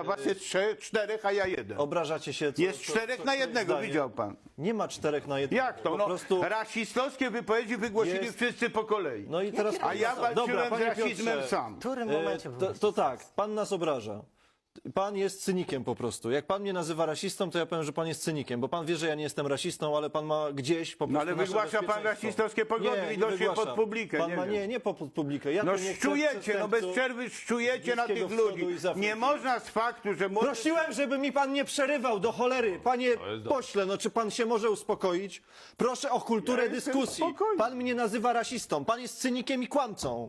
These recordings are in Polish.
A was jest trzech, czterech, a ja jeden. Obrażacie się. Co, Jest co- czterech co- na jednego, zdanie. widział pan. Nie ma czterech na jednego. Jak to? Po No, prostu... rasistowskie wypowiedzi wygłosili Jest- wszyscy po kolei. No i teraz... A ja walczyłem Dobra, z panie rasizmem Piotrze, sam. W którym E, momencie to, to tak, pan nas obraża. Pan jest cynikiem po prostu. Jak pan mnie nazywa rasistą, to ja powiem, że pan jest cynikiem, bo pan wie, że ja nie jestem rasistą, ale pan ma gdzieś po prostu No ale nasze wygłasza pan bezpieczeństwo. rasistowskie poglądy, Nie, nie widocznie wygłaszam. pod publikę, Pan nie ma, wiem. nie, nie po pod publikę. Ja No tu nie chcę szczujecie, no bez przestępców. przerwy szczujecie na Bliskiego tych Wschodu i ludzi. z Afryki. Nie można z faktu, że młody... Prosiłem, żeby mi pan nie przerywał do cholery. Panie pośle, no czy pan się może uspokoić? Proszę o kulturę Ja jestem dyskusji. spokojny. Pan mnie nazywa rasistą. Pan jest cynikiem i kłamcą.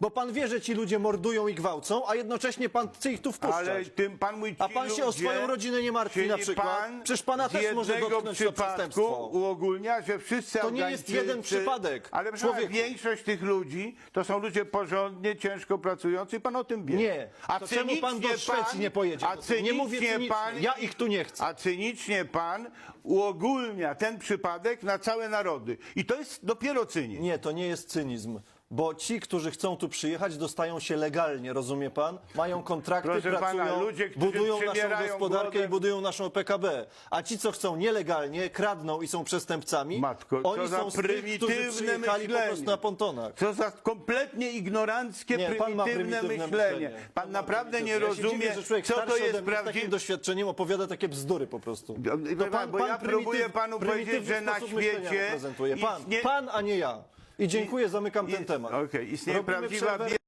Bo pan wie, że ci ludzie mordują i gwałcą, a jednocześnie pan chce ich tu wpuszczać. Ale tym pan mój A pan się o swoją rodzinę nie martwi na przykład? Przecież pana też może dotknąć to przestępstwo. uogólnia, że wszyscy To nie jest Afgańczycy- jeden przypadek. Ale proszę pana, Człowieku. większość tych ludzi to są ludzie porządnie, ciężko pracujący i pan o tym wie. Nie. A to czemu pan do cynicznie Szwecji nie pojedzie? A nie mówię cynicznie cynicznie. pan, Ja ich tu nie chcę. A cynicznie pan uogólnia ten przypadek na całe narody. I to jest dopiero cynizm. Nie, to nie jest cynizm. Bo ci, którzy chcą tu przyjechać, dostają się legalnie, rozumie pan? Mają kontrakty, Proszę pana, pracują, ludzie, którzy budują naszą przybierają gospodarkę i budują naszą PKB. A ci, co chcą nielegalnie, kradną i są przestępcami, Matko, co oni za są z tych, którzy prymitywne przyjechali po myślenie. prostu na pontonach. Co za kompletnie ignoranckie, Nie, pan ma prymitywne, prymitywne myślenie. Pan naprawdę nie Ja się rozumie, dziwię, że człowiek co to ode jest mnie z takim prawdziwe. doświadczeniem opowiada takie bzdury po prostu. No, wie pan, bo ja próbuję panu powiedzieć, prymitywny że na sposób myślenia świecie. Pan, istnie- pan, a nie ja. I dziękuję, zamykam ten temat. Okej, istnieje Robimy prawdziwa przerwę.